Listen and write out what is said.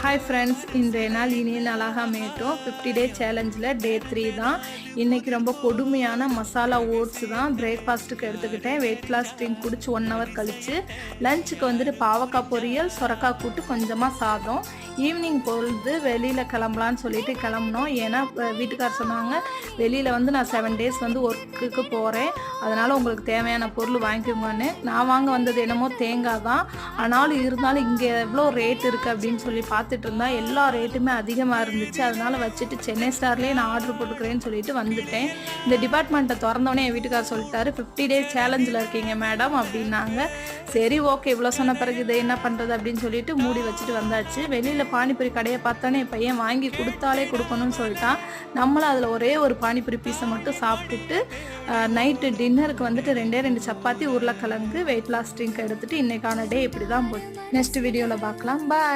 Hi friends இன்றைய நாள் இனிய நாளாக அமையட்டும். ஃபிஃப்டி டே சேலஞ்சில் டே த்ரீ தான். இன்றைக்கி ரொம்ப கொடுமையான மசாலா ஓட்ஸ் தான் பிரேக்ஃபாஸ்ட்டுக்கு எடுத்துக்கிட்டேன். வெயிட் லாஸ் ட்ரிங்க் குடிச்சு ஒன் ஹவர் கழித்து லஞ்சுக்கு வந்துட்டு பாவக்காய் பொரியல் சொரக்காய் கூட்டு கொஞ்சமாக சாதம். ஈவினிங் பொழுது வெளியில் கிளம்பலான்னு சொல்லிட்டு கிளம்புனோம். ஏன்னா வீட்டுக்கார் சொன்னாங்க வெளியில் வந்து நான் செவன் டேஸ் வந்து ஒர்க்குக்கு போகிறேன் அதனால் உங்களுக்கு தேவையான பொருள் வாங்கிக்கோங்கன்னு. நான் வாங்க வந்தது என்னமோ தேங்காய் தான். ஆனாலும் இருந்தாலும் இங்கே எவ்வளோ ரேட் இருக்குது அப்படின்னு சொல்லி பார்த்து பார்த்துட்டு இருந்தா எல்லா ரேட்டுமே அதிகமாக இருந்துச்சு. அதனால் வச்சுட்டு சென்னை ஸ்டார்லேயே நான் ஆர்டர் போட்டுக்கிறேன்னு சொல்லிட்டு வந்துட்டேன். இந்த டிபார்ட்மெண்ட்டை திறந்தோடனே என் வீட்டுக்கார் சொல்லிட்டாரு ஃபிஃப்டி டேஸ் சேலஞ்சில் இருக்கீங்க மேடம் அப்படின்னாங்க. சரி ஓகே இவ்வளோ சொன்ன பிறகு இதை என்ன பண்ணுறது அப்படின்னு சொல்லிட்டு மூடி வச்சுட்டு வந்தாச்சு. வெளியில் பானிபூரி கடையை பார்த்தோன்னே என் பையன் வாங்கி கொடுத்தாலே கொடுக்கணும்னு சொல்லிட்டான். நம்மளும் அதில் ஒரே ஒரு பானிபூரி பீஸை மட்டும் சாப்பிட்டுட்டு நைட்டு டின்னருக்கு வந்துட்டு ரெண்டே ரெண்டு சப்பாத்தி உருளைக்கிழங்கு வெயிட் லாஸ் ட்ரிங்க் எடுத்துட்டு இன்றைக்கான டே இப்படி தான் போச்சு. நெக்ஸ்ட் வீடியோவில் பார்க்கலாம். பாய்